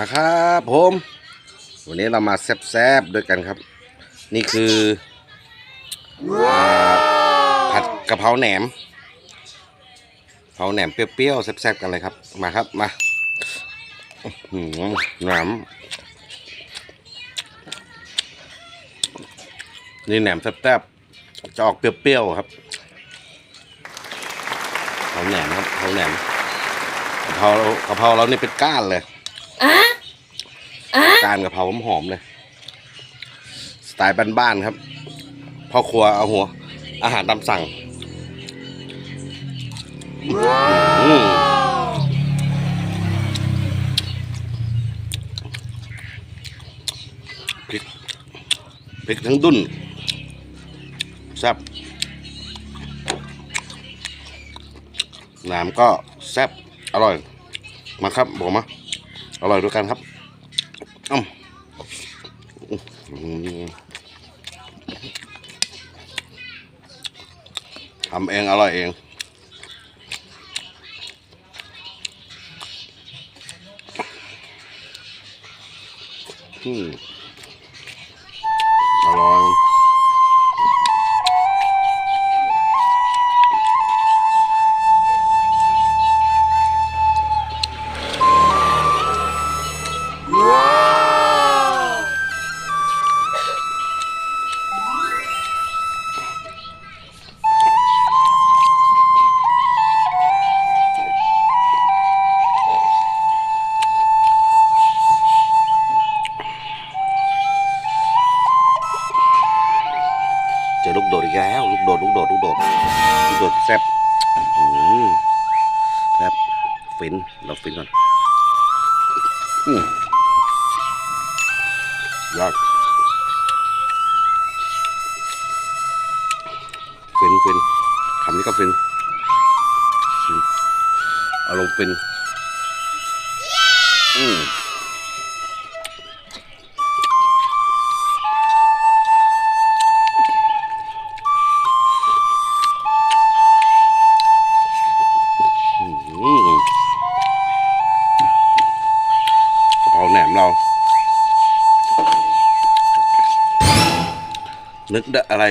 นะครับผมวันนี้เรามาแซบๆด้วยกันครับ นี่คืออ่าผัดกะเพราแหนมกะเพราแหนมเปรี้ยวๆแซ่บๆกันเลยครับ มาครับมาอื้อหือหนามนี่แหนมแซ่บๆจะออกเปรี้ยวๆครับกะเพราแหนมครับกะเพราแหนมกะเพรากะเพราเรานี่เป็นก้านเลย การกะเพราหอมๆเลย สไตล์บ้านๆครับพ่อครัวเอาหัว อาหารตามสั่งพริกพริกทั้งดุนแซ่บน้ำก็แซ่บอร่อย มาครับบอกมาอร่อยด้วยกันครับ อ้ำอืม ทำเองอร่อยเองอืมอร่อย ล้วลูกโดดลูกโดดลูกโดดลูกโดดแซ่บอืมแซ่บฟินเราฟินก่อนอืมยอดฟินฟินคำนี้ก็ฟินฟินอารมณ์ฟินอืม มเรา นึกได้อะไร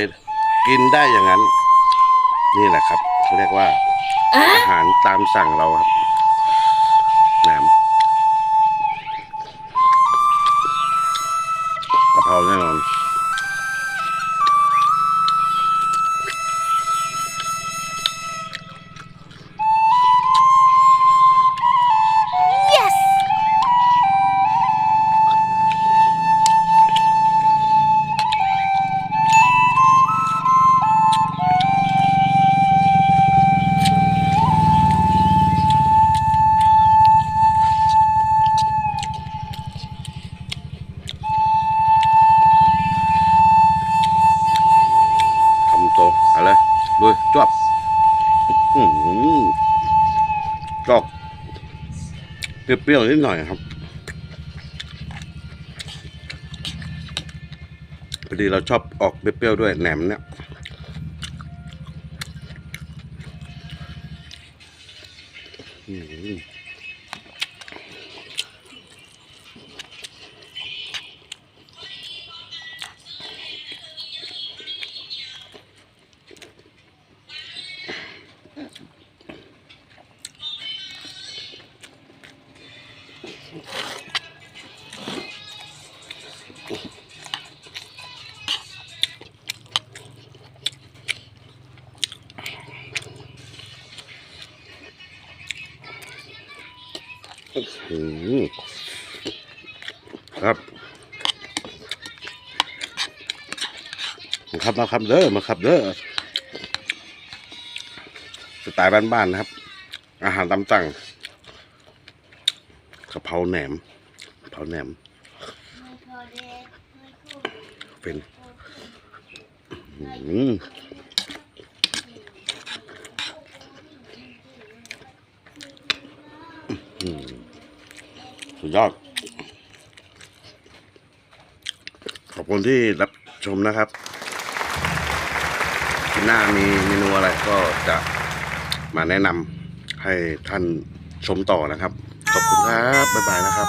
กินได้อย่างนั้น นี่แหละครับเขาเรียกว่า อาหารตามสั่งเราครับแหนมกะเพราแน่นอน จวบอื้อหือก็เปรี้ยวๆนิดหน่อยครับพอดีเราชอบออกเปรี้ยวๆด้วยแหนมเนี่ยอืม ครับมาครับมาครับเด้อมาครับเด้อสไตล์บ้านๆนะครับ อาหารตามสั่งกะเพราแหนมกะเพราแหนม เป็นอืม สุดยอด ขอบคุณที่รับชมนะครับที่หน้ามีเมนูอะไรก็จะมาแนะนำให้ท่านชมต่อนะครับ ขอบคุณครับ บ๊ายบายนะครับ